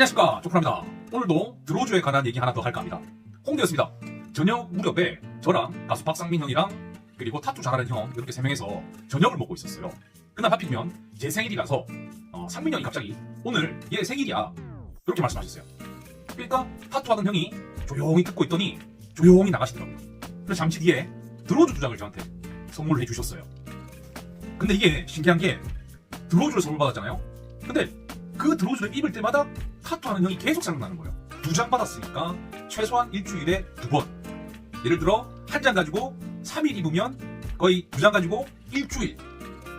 안녕하십니까. 조프랍니다. 오늘도 드로즈에 관한 얘기 하나 더 할까 합니다. 홍대였습니다. 저녁 무렵에 저랑 가수 박상민 형이랑 그리고 타투 잘하는 형 이렇게 세 명에서 저녁을 먹고 있었어요. 그날 하필이면 제 생일이라서 어, 상민 형이 갑자기 오늘 얘 생일이야. 그렇게 말씀하셨어요. 그러니까 타투하던 형이 조용히 듣고 있더니 조용히 나가시더라고요. 그래서 잠시 뒤에 드로즈 두 장을 저한테 선물을 해주셨어요. 근데 이게 신기한 게 드로즈를 선물 받았잖아요. 근데 그 드로즈를 입을 때마다 타투하는 형이 계속 생각나는 거예요. 두 장 받았으니까 최소한 일주일에 두 번. 예를 들어 한 장 가지고 3일 입으면 거의 두 장 가지고 일주일.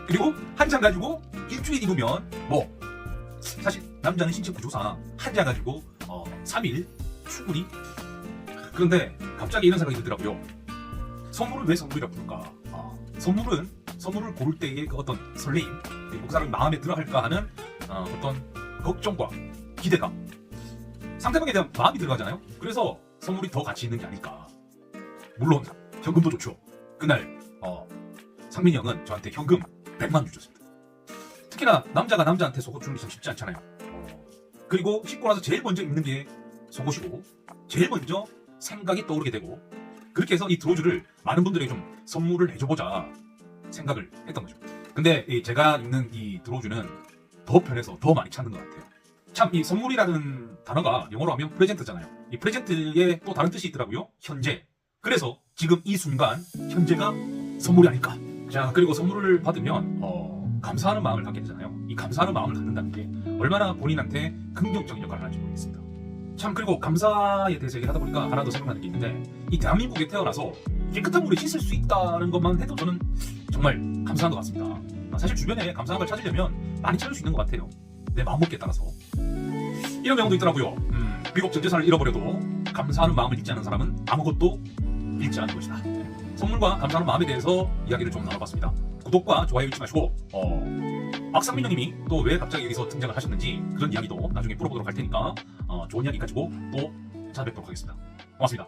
그리고 한 장 가지고 일주일 입으면 뭐 사실 남자는 신체 구조상 한 장 가지고 어, 3일 충분히. 그런데 갑자기 이런 생각이 들더라고요. 선물을 왜 선물이라 부를까? 아, 선물은 선물을 고를 때의 그 어떤 설레임 그리고 그 마음에 들어 할까 하는 어, 어떤 걱정과 기대감 상대방에 대한 마음이 들어가잖아요? 그래서 선물이 더 가치 있는 게 아닐까. 물론 현금도 좋죠. 그날 어, 상민이 형은 저한테 현금 100만 원 주셨습니다. 특히나 남자가 남자한테 속옷 주는 게 참 쉽지 않잖아요. 어, 그리고 씻고 나서 제일 먼저 입는 게 속옷이고 제일 먼저 생각이 떠오르게 되고 그렇게 해서 이 드로즈를 많은 분들에게 좀 선물을 해줘보자 생각을 했던 거죠. 근데 이 제가 입는 이 드로즈는 더 편해서 더 많이 찾는 것 같아요. 참 이 선물이라는 단어가 영어로 하면 프레젠트잖아요. 이 프레젠트에 또 다른 뜻이 있더라고요. 현재. 그래서 지금 이 순간 현재가 선물이 아닐까. 자 그리고 선물을 받으면 어, 감사하는 마음을 갖게 되잖아요. 이 감사하는 마음을 갖는다는 게 얼마나 본인한테 긍정적인 역할을 하는지 모르겠습니다. 참 그리고 감사에 대해서 얘기하다 보니까 하나 더 생각나는 게 있는데 이 대한민국에 태어나서 깨끗한 물에 씻을 수 있다는 것만 해도 저는 정말 감사한 것 같습니다. 아, 사실 주변에 감사한 걸 찾으려면 많이 찾을 수 있는 것 같아요. 내 마음먹기에 따라서. 이런 경우도 있더라고요. 음, 비록 전 재산을 잃어버려도 감사하는 마음을 잊지 않는 사람은 아무것도 잃지 않은 것이다. 선물과 감사하는 마음에 대해서 이야기를 좀 나눠봤습니다. 구독과 좋아요 잊지 마시고 어, 박상민 형님이 또 왜 갑자기 여기서 등장을 하셨는지 그런 이야기도 나중에 풀어보도록 할 테니까 어, 좋은 이야기 가지고 또 찾아뵙도록 하겠습니다. 고맙습니다.